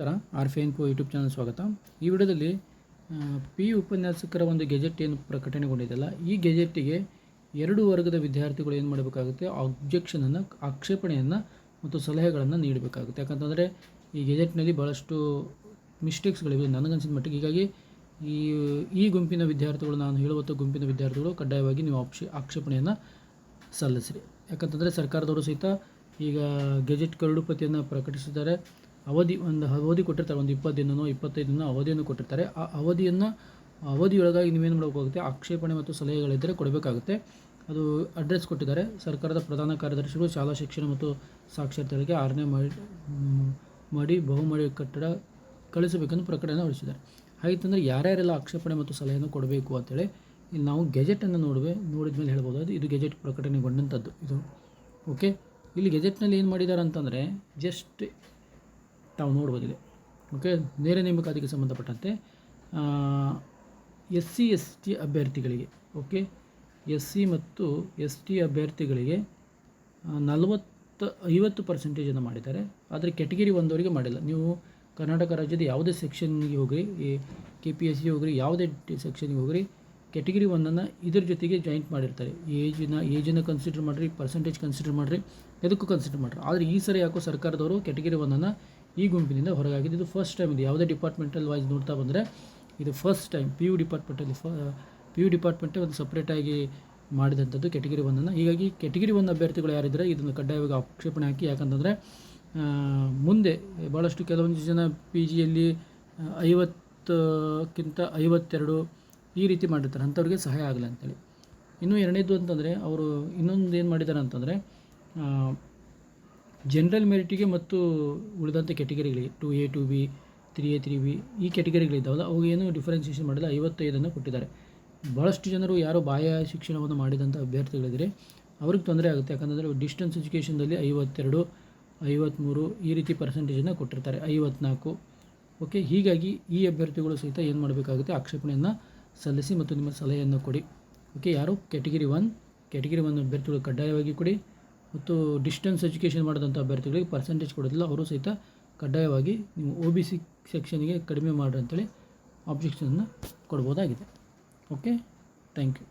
ನಮಸ್ಕಾರ. ಆರ್ ಫಿ ಎನ್ಕೋ ಯೂಟ್ಯೂಬ್ ಚಾನಲ್ ಸ್ವಾಗತ. ಈ ವಿಡಿಯೋದಲ್ಲಿ ಪಿ ಉಪನ್ಯಾಸಕರ ಒಂದು ಗೆಜೆಟ್ ಏನು ಪ್ರಕಟಣೆಗೊಂಡಿದ್ದಲ್ಲ ಈ ಗೆಜೆಟ್ಟಿಗೆ ಎರಡು ವರ್ಗದ ವಿದ್ಯಾರ್ಥಿಗಳು ಏನು ಮಾಡಬೇಕಾಗುತ್ತೆ? ಆಬ್ಜೆಕ್ಷನನ್ನು ಆಕ್ಷೇಪಣೆಯನ್ನು ಮತ್ತು ಸಲಹೆಗಳನ್ನು ನೀಡಬೇಕಾಗುತ್ತೆ. ಯಾಕಂತಂದರೆ, ಈ ಗೆಜೆಟ್ನಲ್ಲಿ ಭಾಳಷ್ಟು ಮಿಸ್ಟೇಕ್ಸ್ಗಳಿವೆ ನನಗನ್ಸಿದ ಮಟ್ಟಿಗೆ. ಹೀಗಾಗಿ, ಈ ಈ ಗುಂಪಿನ ವಿದ್ಯಾರ್ಥಿಗಳು, ನಾನು ಹೇಳುವಂಥ ಗುಂಪಿನ ವಿದ್ಯಾರ್ಥಿಗಳು ಕಡ್ಡಾಯವಾಗಿ ನೀವು ಆಪ್ಷ, ಆಕ್ಷೇಪಣೆಯನ್ನು ಸಲ್ಲಿಸಿರಿ. ಯಾಕಂತಂದರೆ ಸರ್ಕಾರದವರು ಸಹಿತ ಈಗ ಗೆಜೆಟ್ ಕರಡುಪತಿಯನ್ನು ಪ್ರಕಟಿಸಿದ್ದಾರೆ. ಅವಧಿ ಒಂದು ಅವಧಿ ಕೊಟ್ಟಿರ್ತಾರೆ, ಒಂದು ಇಪ್ಪತ್ತು ದಿನನೋ, ಇಪ್ಪತ್ತೈದು ದಿನ ಅವಧಿಯನ್ನು ಕೊಟ್ಟಿರ್ತಾರೆ. ಆ ಅವಧಿಯನ್ನು ಅವಧಿಯೊಳಗಾಗಿ ನೀವೇನು ಮಾಡಬೇಕಾಗುತ್ತೆ? ಆಕ್ಷೇಪಣೆ ಮತ್ತು ಸಲಹೆಗಳಿದ್ದರೆ ಕೊಡಬೇಕಾಗುತ್ತೆ. ಅದು ಅಡ್ರೆಸ್ ಕೊಟ್ಟಿದ್ದಾರೆ. ಸರ್ಕಾರದ ಪ್ರಧಾನ ಕಾರ್ಯದರ್ಶಿಗಳು ಶಾಲಾ ಶಿಕ್ಷಣ ಮತ್ತು ಸಾಕ್ಷರತೆಗಳಿಗೆ ಆರನೇ ಮಾಡಿ ಮಾಡಿ ಬಹುಮಡಿ ಕಟ್ಟಡ ಕಳಿಸಬೇಕೆಂದು ಪ್ರಕಟಣೆ ಹೊರಡಿಸಿದ್ದಾರೆ. ಹಾಗಿತ್ತಂದರೆ ಯಾರ್ಯಾರೆಲ್ಲ ಆಕ್ಷೇಪಣೆ ಮತ್ತು ಸಲಹೆಯನ್ನು ಕೊಡಬೇಕು ಅಂತೇಳಿ ಇಲ್ಲಿ ನಾವು ಗೆಜೆಟನ್ನು ನೋಡುವೆ ನೋಡಿದ ಮೇಲೆ ಹೇಳ್ಬೋದು ಅದು ಇದು ಗೆಜೆಟ್ ಪ್ರಕಟಣೆಗೊಂಡಂಥದ್ದು. ಇದು ಓಕೆ ಇಲ್ಲಿ ಗೆಜೆಟ್ನಲ್ಲಿ ಏನು ಮಾಡಿದ್ದಾರೆ ಅಂತಂದರೆ ಜಸ್ಟ್ ತಾವು ನೋಡ್ಬೋದಿದೆ. ಓಕೆ ನೇರ ನೇಮಕಾತಿಗೆ ಸಂಬಂಧಪಟ್ಟಂತೆ ಎಸ್ ಸಿ ಎಸ್ ಟಿ ಅಭ್ಯರ್ಥಿಗಳಿಗೆ ಓಕೆ ಎಸ್ ಸಿ ಮತ್ತು ಎಸ್ ಟಿ ಅಭ್ಯರ್ಥಿಗಳಿಗೆ ನಲವತ್ತು, ಐವತ್ತು ಪರ್ಸೆಂಟೇಜನ್ನು ಮಾಡಿದ್ದಾರೆ. ಆದರೆ ಕೆಟಗಿರಿ ಒಂದವರಿಗೆ ಮಾಡಿಲ್ಲ. ನೀವು ಕರ್ನಾಟಕ ರಾಜ್ಯದ ಯಾವುದೇ ಸೆಕ್ಷನ್ಗೆ ಹೋಗ್ರಿ, ಈ ಕೆ ಪಿ ಎಸ್ ಸಿ ಹೋಗ್ರಿ, ಯಾವುದೇ ಸೆಕ್ಷನ್ಗೆ ಹೋಗ್ರಿ ಕೆಟಗಿರಿ ಒಂದನ್ನು ಇದ್ರ ಜೊತೆಗೆ ಜಾಯಿಂಟ್ ಮಾಡಿರ್ತಾರೆ. ಏಜಿನ ಏಜನ್ನು ಕನ್ಸಿಡರ್ ಮಾಡಿರಿ ಪರ್ಸೆಂಟೇಜ್ ಕನ್ಸಿಡರ್ ಮಾಡಿರಿ, ಎದಕ್ಕೂ ಕನ್ಸಿಡರ್ ಮಾಡಿರಿ. ಆದರೆ ಈ ಸರಿ ಯಾಕೋ ಸರ್ಕಾರದವರು ಕೆಟಗಿರಿ ಒಂದನ್ನು ಈ ಗುಂಪಿನಿಂದ ಹೊರಗಾಗಿದೆ ಇದು ಫಸ್ಟ್ ಟೈಮ್ ಇದು ಯಾವುದೇ ಡಿಪಾರ್ಟ್ಮೆಂಟಲ್ ವೈಸ್ ನೋಡ್ತಾ ಬಂದರೆ, ಇದು ಫಸ್ಟ್ ಟೈಮ್ ಪಿ ಯು ಡಿಪಾರ್ಟ್ಮೆಂಟಲ್ಲಿ ಫ ಪಿ ಯು ಡಿಪಾರ್ಟ್ಮೆಂಟೇ ಒಂದು ಸಪ್ರೇಟಾಗಿ ಮಾಡಿದಂಥದ್ದು ಕೆಟಗಿರಿ ಒಂದನ್ನು ಹೀಗಾಗಿ ಕೆಟಗಿರಿ ಒಂದು ಅಭ್ಯರ್ಥಿಗಳು ಯಾರಿದ್ದರೆ ಇದನ್ನು ಕಡ್ಡಾಯವಾಗಿ ಆಕ್ಷೇಪಣೆ ಹಾಕಿ. ಯಾಕಂತಂದರೆ ಮುಂದೆ ಭಾಳಷ್ಟು ಕೆಲವೊಂದು ಜನ ಪಿ ಜಿಯಲ್ಲಿ ಐವತ್ತಕ್ಕಿಂತ ಐವತ್ತೆರಡು ಈ ರೀತಿ ಮಾಡಿರ್ತಾರೆ. ಅಂಥವ್ರಿಗೆ ಸಹಾಯ ಆಗಲ್ಲ ಅಂತೇಳಿ. ಇನ್ನು ಎರಡನೇದು ಅಂತಂದರೆ, ಅವರು ಇನ್ನೊಂದು ಏನು ಮಾಡಿದ್ದಾರೆ ಅಂತಂದರೆ ಜನರಲ್ ಮೆರಿಟಿಗೆ ಮತ್ತು ಉಳಿದಂಥ ಕೆಟಗರಿಗಳಿಗೆ two A two B three A three B ಈ ಕೆಟಗರಿಗಳಿದ್ದಾವಲ್ಲ ಅವು ಏನು ಡಿಫ್ರೆನ್ಸಿಯೇಷನ್ ಮಾಡಿಲ್ಲ, ಐವತ್ತೈದನ್ನು ಕೊಟ್ಟಿದ್ದಾರೆ. ಭಾಳಷ್ಟು ಜನರು ಯಾರು ಬಾಹ್ಯ ಶಿಕ್ಷಣವನ್ನು ಮಾಡಿದಂಥ ಅಭ್ಯರ್ಥಿಗಳಿದ್ರೆ ಅವ್ರಿಗೆ ತೊಂದರೆ ಆಗುತ್ತೆ. ಯಾಕಂದರೆ ಡಿಸ್ಟೆನ್ಸ್ ಎಜುಕೇಷನ್ದಲ್ಲಿ ಐವತ್ತೆರಡು ಐವತ್ತ್ಮೂರು ಈ ರೀತಿ ಪರ್ಸೆಂಟೇಜನ್ನು ಕೊಟ್ಟಿರ್ತಾರೆ. ಐವತ್ನಾಲ್ಕು. ಓಕೆ ಹೀಗಾಗಿ ಈ ಅಭ್ಯರ್ಥಿಗಳು ಸಹಿತ ಏನು ಮಾಡಬೇಕಾಗುತ್ತೆ? ಆಕ್ಷೇಪಣೆಯನ್ನು ಸಲ್ಲಿಸಿ ಮತ್ತು ನಿಮ್ಮ ಸಲಹೆಯನ್ನು ಕೊಡಿ. ಓಕೆ ಯಾರು? ಕ್ಯಾಟಗಿರಿ ಒನ್ ಕೆಟಗರಿ ಒನ್ ಅಭ್ಯರ್ಥಿಗಳು ಕಡ್ಡಾಯವಾಗಿ ಕೊಡಿ. ಮತ್ತು ಡಿಸ್ಟೆನ್ಸ್ ಎಜುಕೇಷನ್ ಮಾಡಿದಂಥ ಅಭ್ಯರ್ಥಿಗಳಿಗೆ ಪರ್ಸೆಂಟೇಜ್ ಕೊಡೋದಿಲ್ಲ. ಅವರು ಸಹಿತ ಕಡ್ಡಾಯವಾಗಿ ನೀವು ಒ ಬಿ ಸಿ ಸೆಕ್ಷನ್ಗೆ ಕಡಿಮೆ ಮಾಡ್ರಿ ಅಂತೇಳಿ ಆಬ್ಜೆಕ್ಷನನ್ನು ಕೊಡ್ಬೋದಾಗಿದೆ. Okay thank you